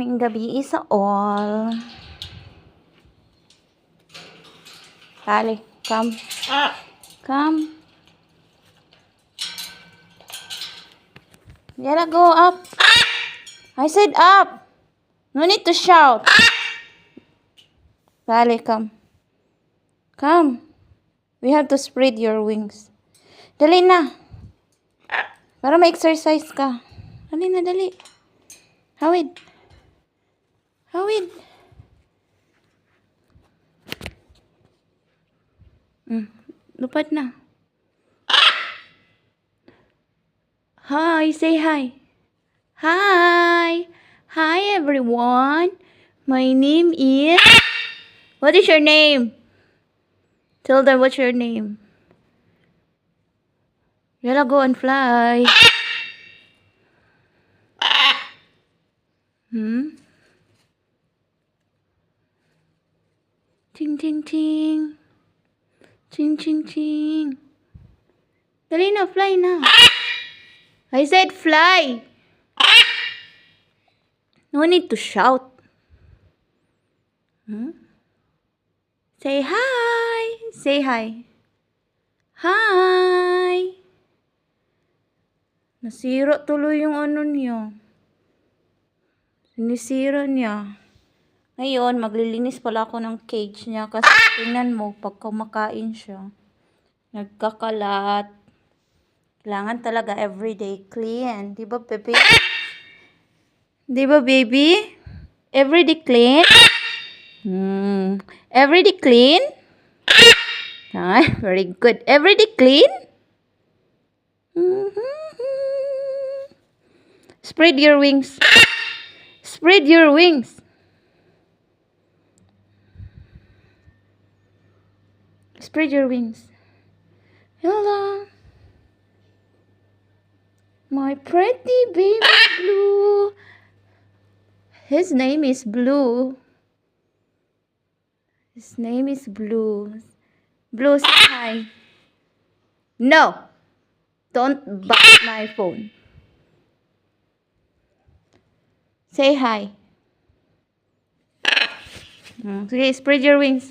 May gabi sa all. Dali, come. Come. Gotta go up. I said up. No need to shout. Dali, come. Come. We have to spread your wings. Dali na. Para ma-exercise ka. Dali na, dali. Hawid. Hawid. Mm, lupad na. Hi, say hi. Hi. Hi, everyone. My name is... What is your name? Tell them what's your name. Yalla, go and fly. Hmm? Ting, ting, ting. Ting, ting, ting. Dali na, fly na. I said fly. No need to shout. Hmm? Say hi. Say hi. Hi. Nasira tuloy yung ano niya. Sinisira niya. Ngayon, maglilinis pala ako ng cage niya kasi tingnan mo, pag kumakain siya, nagkakalat. Kailangan talaga everyday clean. Di ba, baby? Di ba, baby? Everyday clean? Hmm. Everyday clean? Ah, very good. Everyday clean? Mhm. Spread your wings. Spread your wings. Spread your wings. Hello. My pretty baby blue. His name is Blue. His name is Blue. Blue, say hi. No. Don't bite my phone. Say hi. Mm, okay, spread your wings.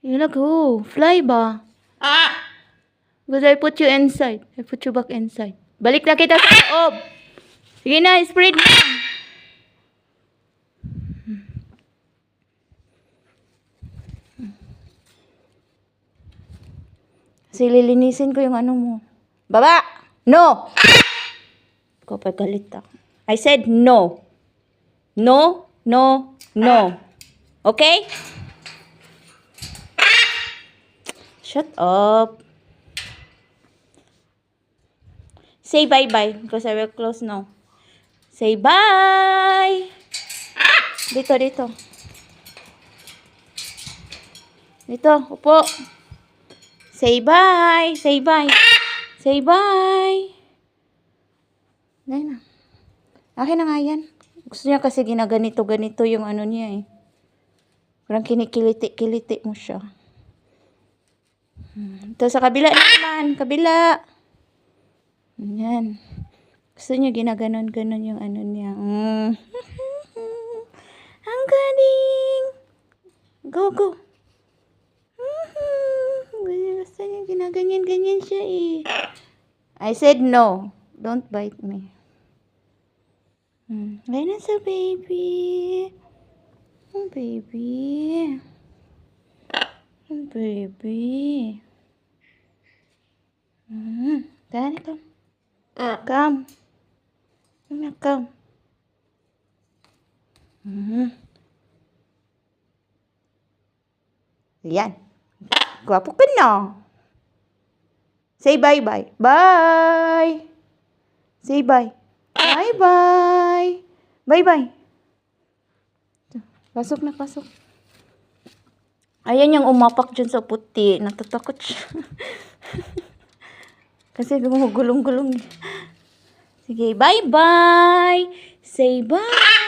Yun na go. Fly ba? But I put you inside. I put you back inside. Balik na kita sa loob. Sige na, spread na. Kasi lilinisin ko yung ano mo. Baba! No! Ko pa galit ako. I said no. No, no, no. Okay? Shut up. Say bye-bye because I will close now. Say bye! Dito, dito. Dito, upo. Say bye! Say bye! Say bye! Dahil na. Akin na nga yan. Gusto niya kasi ginaganito-ganito yung ano niya eh. Parang kinikiliti-kiliti mo siya. Ito sa kabila naman. Kabila. Yan. Gusto niya ginaganon-ganon yung ano niya. Mm. Ang galing! Go, go! Mhm. Gusto niya ginaganyan-ganyan siya eh. I said no. Don't bite me. Ay na sa baby. Oh, baby. Oh, baby. Hmm. Dani, come. Come. Come, na, come. Hmm. Yan. Gwapo ka na. Say bye-bye. Bye! Say bye. Bye-bye. Bye-bye. Pasok na, pasok. Ayan yung umapak dyan sa puti. Natatakot siya. Kasi gumugulong-gulong. Sige, bye-bye. Say bye.